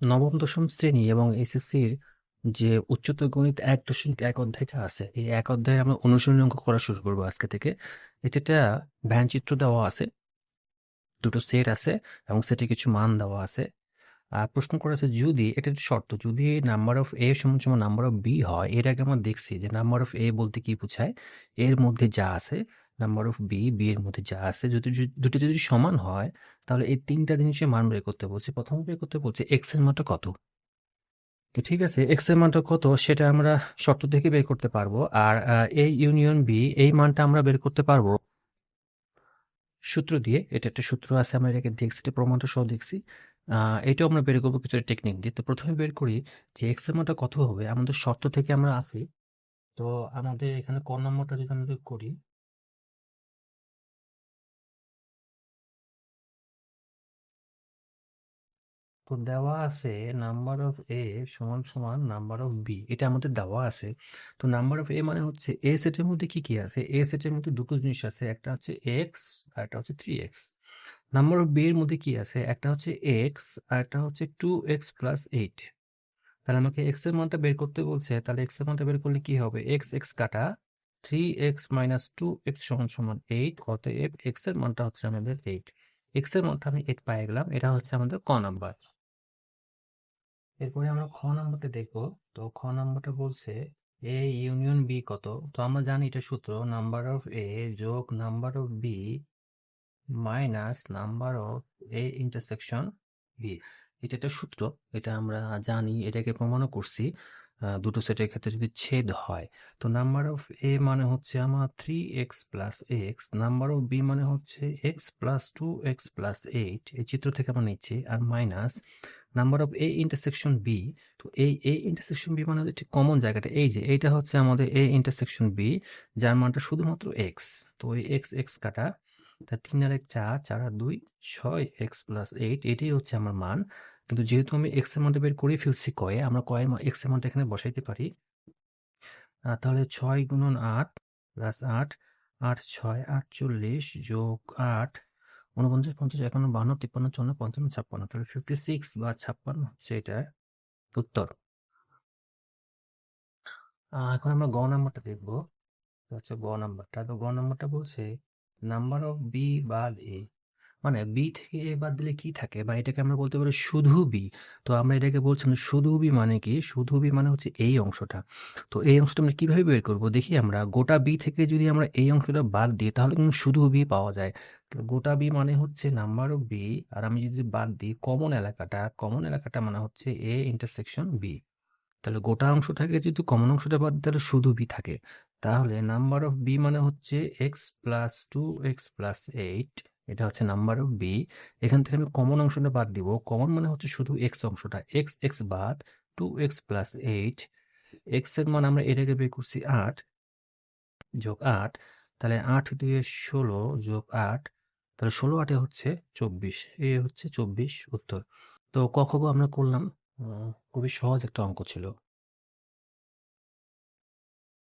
নবম, দশম শ্রেণি এবং এসএসসির যে উচ্চতর গণিত এক দশমিক এক অধ্যায়টা আছে, এই এক অধ্যায়ে আমরা অনুশীলনী অঙ্ক করা শুরু করব আজকে থেকে। এটাটা ভ্যানচিত্র দেওয়া আছে, দুটো সেট আছে এবং সেটে কিছু মান দেওয়া আছে। আর প্রশ্ন করা আছে, যদি এটা শর্ত, যদি নাম্বার অফ এ সমান সমান নাম্বার অফ বি হয়, এর আগে আমরা দেখছি যে নাম্বার অফ এ বলতে কি বোঝায়, এর মধ্যে যা আছে নাম্বার অফ বি বি এর মধ্যে যা আছে, যদি দুটো যদি সমান হয়, তাহলে এই তিনটা জিনিসের মান বের করতে বলছে। প্রথমে বের করতে বলছে এক্সের মানটা কত? তো ঠিক আছে এক্সের মানটা কত সেটা আমরা শর্ত থেকে বের করতে পারব। আর এই ইউনিয়ন বি এই মানটা আমরা বের করতে পারব সূত্র দিয়ে। এটা একটা সূত্র আছে, আমরা এটাকে দেখছি, এটা প্রমাণটা সহ দেখছি। এটাও আমরা বের করব কিছু টেকনিক দিয়ে। তো প্রথমে বের করি যে এক্সের মানটা কত হবে। আমাদের শর্ত থেকে আমরা আসি তো আমাদের এখানে ক নম্বরটা যদি আমরা করি তো দেওয়া আছে নাম্বার অফ এ সমান সমান নাম্বার অফ বি এটা আমাদের দেওয়া আছে। তো নাম্বার অফ এ মানে হচ্ছে এ সেটের মধ্যে কি কি আছে? এ সেটের মধ্যে দুটো জিনিস আছে, একটা হচ্ছে এক্স আর একটা হচ্ছে three x number of B এর মধ্যে কি আছে? একটা হচ্ছে এক্স আর একটা হচ্ছে টু এক্স প্লাস এইট তাহলে আমাকে এক্সের মানটা বের করতে বলছে, তাহলে এক্সের মানটা বের করলে কি হবে? এক্স এক্স কাটা three x minus two x সমান সমান এইট অতএব এক্সের মানটা হচ্ছে আমাদের এইট এক্সের মানটা আমি এইট পাই গেলাম, এটা হচ্ছে আমাদের ক নাম্বার এরপরে আমরা খ নাম্বারটা দেখব। তো খ নাম্বারটা বলছে এ ইউনিয়ন বি কত? তো আমরা জানি এটা সূত্র নাম্বার অফ এ যোগ number of B minus number of A intersection B. এটা একটা সূত্র, এটা আমরা জানি, এটাকে প্রমাণও করছি। দুটো সেটের ক্ষেত্রে যদি ছেদ হয়, তো নাম্বার অফ এ মানে হচ্ছে আমার three x plus x number of B মানে হচ্ছে x plus two x plus eight এই চিত্র থেকে আমরা নিচ্ছি, আর minus number of A intersection B তো এই এ ইন্টারসেকশন বি মানে হচ্ছে কমন জায়গাটা। এই যে, এইটা হচ্ছে আমাদের এ ইন্টারসেকশন বি যার মানটা শুধুমাত্র এক্স তো ওই এক্স এক্স কাটা, তা তিন আর এক চার চার আর দুই, ছয় এক্স প্লাস এইট এটাই হচ্ছে আমার মান। কিন্তু যেহেতু আমি এক্স মানটা বের করে ফেলছি কয়ে, আমরা কয়ের এক্স মানটা এখানে বসাইতে পারি। তাহলে ছয় গুণন আট প্লাস আট আট, ছয়, আটচল্লিশ যোগ আট উনপঞ্চাশ পঞ্চাশ, একান্ন বাহান্ন তিপ্পান্ন, চুয়ান্ন, পঞ্চান্ন, ছাপ্পান্ন। তাহলে ফিফটি সিক্স বা ছাপ্পান্ন হচ্ছে এটা উত্তর এখন আমরা গ নাম্বারটা দেখব। হচ্ছে গ নাম্বারটা। তো গ নাম্বারটা বলছে নাম্বার অফ বি বাদ এ মানে বি থেকে এ বাদ দিলে কি থাকে? বা এটাকে আমরা বলতে পারি শুধু বি। তো আমরা এটাকে বলছিলাম শুধু বি মানে কি? শুধু বি মানে হচ্ছে এই অংশটা। তো এই অংশটা আমরা কীভাবে বের করব? দেখি আমরা, গোটা বি থেকে যদি আমরা এই অংশটা বাদ দিই, তাহলে কিন্তু শুধু বি পাওয়া যায়। গোটা বি মানে হচ্ছে নাম্বার অফ বি, আর আমি যদি বাদ দিই কমন এলাকাটা কমন এলাকাটা মানে হচ্ছে এ ইন্টারসেকশন বি। তাহলে গোটা অংশটাকে যদি কমন অংশটা বাদ তাহলে শুধু বি থাকে। তাহলে নাম্বার অফ বি মানে হচ্ছে x plus two x plus eight এটা হচ্ছে নাম্বার বি এখান থেকে আমি কমন অংশটা বাদ দিব। কমন মানে হচ্ছে শুধু এক্স অংশটা। এক্স এক্স বাদ টু এক্স প্লাস এইট এক্সের মান আমরা এটাকে বের করছি আট যোগ আট। তাহলে আট দুয়ে ষোলো যোগ আট। তাহলে ষোলো আটে হচ্ছে চব্বিশ। এ হচ্ছে চব্বিশ উত্তর। তো ক, খ, গ আমরা করলাম। খুবই সহজ একটা অঙ্ক ছিল।